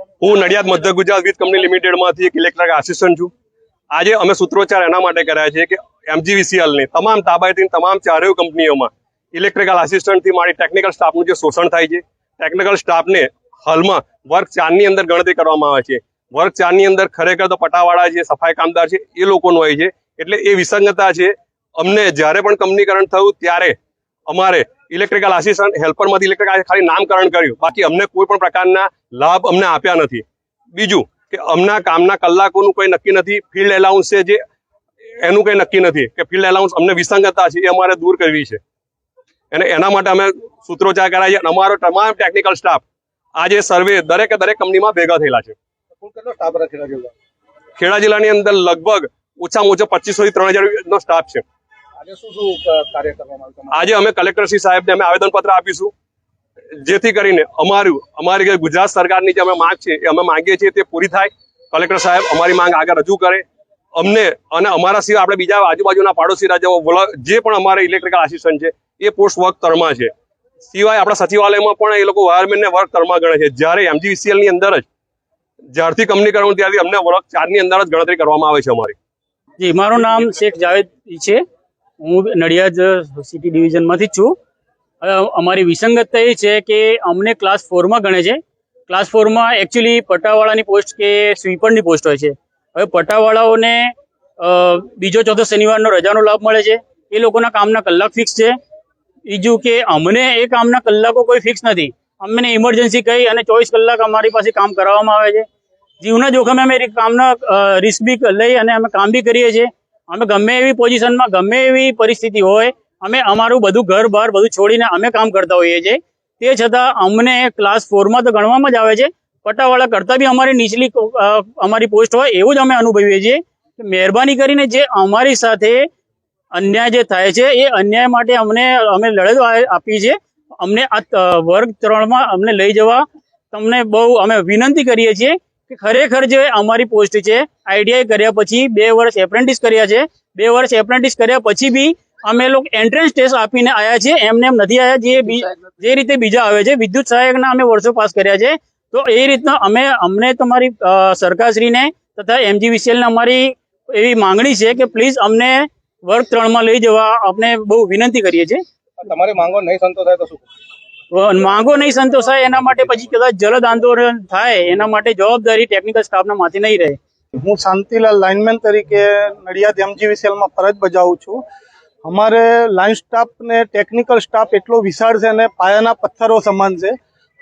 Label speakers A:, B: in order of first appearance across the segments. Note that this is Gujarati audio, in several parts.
A: હું નડિયાદ મધ્ય ગુજરાત વીજ કંપની લિમિટેડમાંથી એક ઇલેક્ટ્રિક આસિસ્ટન્ટ છું. આજે અમે સૂત્રોચ્ચાર એના માટે કર્યા છે કે એમજીવીસીએલની તમામ તાબાયતી તમામ ચારેય કંપનીઓમાં ઇલેક્ટ્રિકલ આસિસ્ટન્ટથી મારી ટેકનિકલ સ્ટાફનું જે શોષણ થાય છે, ટેકનિકલ સ્ટાફને હાલમાં વર્ક ચારની અંદર ગણતરી કરવામાં આવે છે. વર્ક ચારની અંદર ખરેખર તો પટાવાળા છે, સફાઈ કામદાર છે, એ લોકોનું હોય છે. એટલે એ વિસંગતતા છે. અમને જ્યારે પણ કંપનીકરણ થયું, ત્યારે અમારે ઇલેક્ટ્રિકલ આસિસ્ટન્ટ હેલ્પરમાંથી ઇલેક્ટ્રિકલ ખાલી નામકરણ કર્યું. બાકી અમને કોઈ પણ પ્રકારના લાભ અમને આપ્યા નથી. બીજું કે અમના કામના કલાકોનું કોઈ નક્કી નથી. ફિલ્ડ એલાઉન્સ છે જે એનું કંઈ નક્કી નથી કે ફિલ્ડ એલાઉન્સ અમને વિસંગતતા છે એ અમારે દૂર કરવી છે. અને એના માટે અમે સૂત્રોચ્ચાર કરાય છે. અમારો તમામ ટેકનિકલ સ્ટાફ આજે સર્વે દરેકે દરેક કંપનીમાં ભેગા થયેલા છે. ખેડા જિલ્લાની અંદર લગભગ ઓછામાં ઓછો પચીસો થી ત્રણ હજાર નો સ્ટાફ છે.
B: આજે
A: અમે કલેક્ટર શ્રી સાહેબને અમે આવેદનપત્ર આપીશું. જેથી કરીને અમારું અમારી ગુજરાત સરકારની જે અમે માંગ છે એ અમે માંગીએ છીએ તે પૂરી થાય. કલેક્ટર સાહેબ અમારી માંગ આગળ રજૂ કરે. અમને અને અમારા સિવાય આપણે બીજા આજુબાજુના પાડોશી રાજ્યો જે પણ અમારે ઇલેક્ટ્રિકલ આસિસ્ટન્ટ છે એ પોસ્ટ વર્ક તરમાં છે. સિવાય આપણા સચિવાલયમાં પણ એ લોકો વાયરમેનને વર્ક તરમાં ગણે છે. જ્યારે એમજીવીસીએલની ની અંદર જ જ્યારથી કંપની કરવાનું ત્યારથી અમને વર્ક ચારની અંદર જ ગણતરી કરવામાં આવે છે અમારી.
C: જી મારું નામ શેખ જાવેદ છે. હું નડિયાદ સિટી ડિવિઝનમાંથી જ છું. હવે અમારી વિસંગતતા એ છે કે અમને ક્લાસ ફોરમાં ગણે છે. ક્લાસ ફોરમાં એકચ્યુઅલી પટાવાળાની પોસ્ટ કે સ્વીપરની પોસ્ટ હોય છે. હવે પટાવાળાઓને બીજો ચોથો શનિવારનો રજાનો લાભ મળે છે. એ લોકોના કામના કલાક ફિક્સ છે. બીજું કે અમને એ કામના કલાકો કોઈ ફિક્સ નથી. અમને ઇમરજન્સી કહી અને ચોવીસ કલાક અમારી પાસે કામ કરાવવામાં આવે છે. જીવના જોખમે અમે કામના રિસ્ક બી લઈ અને અમે કામ બી કરીએ છીએ. અમે ગમે એવી પોઝિશનમાં ગમે એવી પરિસ્થિતિ હોય, અમે અમારું બધું ઘર બહાર બધું છોડીને અમે કામ કરતા હોઈએ છીએ. તે છતાં અમને ક્લાસ ફોરમાં તો ગણવામાં જ આવે છે. પટ્ટાવાળા કરતાં બી અમારી નીચલી અમારી પોસ્ટ હોય એવું જ અમે અનુભવીએ છીએ. મહેરબાની કરીને જે અમારી સાથે અન્યાય જે થાય છે, એ અન્યાય માટે અમને, અમે લડત આપી છે. અમને આ વર્ગ ત્રણમાં અમને લઈ જવા તમને બહુ અમે વિનંતી કરીએ છીએ. કે ખરેખર જે અમારી પોસ્ટ છે આઈડીઆઈ કર્યા પછી બે વર્ષ એપ્રેન્ટિસ કર્યા છે. બે વર્ષ એપ્રેન્ટિસ કર્યા પછી બી અમે લોકો એન્ટ્રન્સ ટેસ્ટ આપીને આવ્યા છે એમને એમ નથી આવ્યા જે જે રીતે બીજા આવે છે. વિદ્યુત સહાયકના અમે વર્ષો પાસ કર્યા છે. તો એ રીતના અમે અમને તમારી સરકારશ્રીને તથા એમજીવીસીએલને અમારી એવી માંગણી છે કે પ્લીઝ અમને વર્ગ ત્રણમાં લઈ જવા આપણે બહુ વિનંતી કરીએ છીએ.
B: તમારી માંગો નહીં સંતોષાય તો શું?
C: માંગો નહીં સંતોષાય, એના માટે પછી કદાચ જલદ આંદોલન થાય, એના માટે જવાબદારી ટેકનિકલ સ્ટાફના માથે નહીં રહે.
D: હું શાંતિલાલ લાઇનમેન તરીકે નડિયાદ એમજીવીસીએલમાં ફરજ બજાવું છું. અમારે લાઇન સ્ટાફ ને ટેકનિકલ સ્ટાફ એટલો વિશાળ છે અને પાયાના પથ્થરો સમાન છે.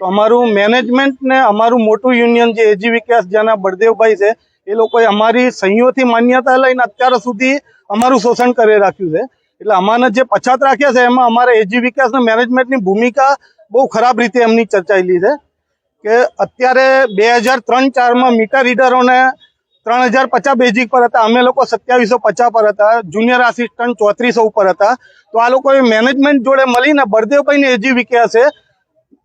D: તો અમારું મેનેજમેન્ટ ને અમારું મોટું યુનિયન જે એજી વિકાસ જેના બળદેવભાઈ છે, એ લોકોએ અમારી સહીઓથી માન્યતા લઈને અત્યાર સુધી અમારું શોષણ કરી રાખ્યું છે. એટલે અમાને જે પછાત રાખ્યા છે, એમાં અમારે એજી વિકાસ ને મેનેજમેન્ટની ભૂમિકા બહુ ખરાબ રીતે એમની ચર્ચાયેલી છે કે અત્યારે બે હજાર ત્રણ ચારમાં મીટર રીડરોને ત્રણ હજાર પચાસ બેઝિક પર હતા. અમે લોકો સત્યાવીસો પચાસ પર હતા. જુનિયર આસિસ્ટન્ટ ચોત્રીસો ઉપર હતા. તો આ લોકોએ મેનેજમેન્ટ જોડે મળીને બળદેવભાઈને એજી વિક્યા છે.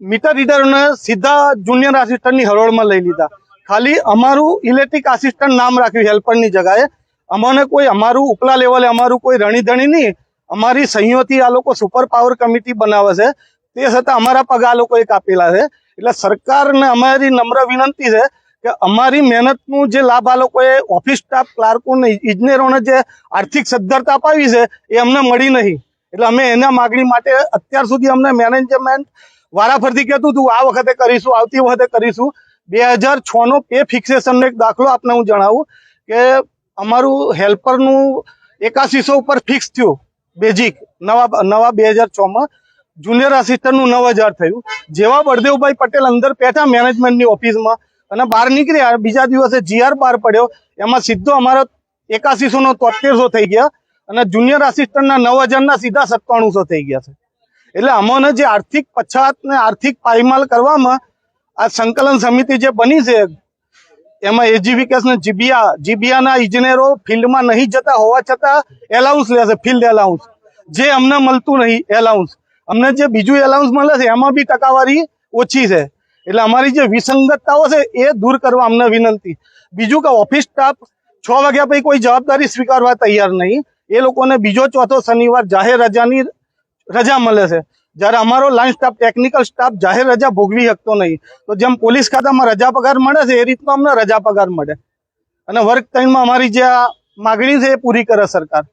D: મીટર રીડરોને સીધા જુનિયર આસિસ્ટન્ટની હરોળમાં લઈ લીધા. ખાલી અમારું ઇલેક્ટ્રિક આસિસ્ટન્ટ નામ રાખ્યું, હેલ્પરની જગાએ અમને કોઈ અમારું ઉપલા લેવલે અમારું કોઈ રણીધણી નહીં. અમારી સહીઓથી આ લોકો સુપર પાવર કમિટી બનાવે છે. તે છતાં અમારા પગ આ લોકોએ કાપેલા છે. એટલે સરકારને અમારી નમ્ર વિનંતી છે કે અમારી મહેનતનું જે લાભ આ લોકોએ ઓફિસ સ્ટાફ ક્લાર્કોને, ઇજનેરોને જે આર્થિક સદ્ધરતા અપાવી છે, એ અમને મળી નહીં. એટલે અમે એના માગણી માટે અત્યાર સુધી અમને મેનેજમેન્ટ વારાફરતી કહેતું હતું, આ વખતે કરીશું, આવતી વખતે કરીશું. બે હજાર છનો પે ફિક્સેશનનો એક દાખલો આપને હું જણાવું કે અમારું હેલ્પરનું એકાશીસો ઉપર ફિક્સ થયું, બેઝિક, નવા નવા બે હજાર છમાં જુનિયર આસિસ્ટન્ટનું નવ હજાર થયું. જેવા બળદેવભાઈ પટેલ અંદર બેઠા મેનેજમેન્ટની ઓફિસમાં અને બહાર નીકળ્યા. બીજા દિવસે જીઆર બહાર પડ્યો. એમાં સીધો અમારો એકાસીસોનો તોતેરસો થઈ ગયા અને જુનિયર આસિસ્ટન્ટના નવ હજારના સીધા સત્તાણુંસો થઈ ગયા છે. એટલે અમોને જે આર્થિક પછાત ને આર્થિક પાયમાલ કરવામાં આ સંકલન સમિતિ જે બની છે, એમાં એજીવીકેસ ને જીબીયા જીબીયાના ઇજનેરો ફિલ્ડમાં નહીં જતા હોવા છતાં એલાઉન્સ લે છે ફિલ્ડ એલાઉન્સ જે અમને મળતું નહીં એલાઉન્સ અમને જે બીજું એલાઉન્સ મળે છે, એમાં બી ટકાવારી ઓછી છે. એટલે અમારી જે વિસંગતતાઓ છે, એ દૂર કરવા અમને વિનંતી. બીજું કે ઓફિસ સ્ટાફ છ વાગ્યા પછી કોઈ જવાબદારી સ્વીકારવા તૈયાર નહીં. એ લોકોને બીજો ચોથો શનિવાર જાહેર રજાની રજા મળે છે. જ્યારે અમારો લાઇન સ્ટાફ ટેકનિકલ સ્ટાફ જાહેર રજા ભોગવી શકતો નહીં. તો જેમ પોલીસ ખાતામાં રજા પગાર મળે છે, એ રીતનો અમને રજા પગાર મળે. અને વર્ગ ત્રણમાં અમારી જે માગણી છે, એ પૂરી કરે સરકાર.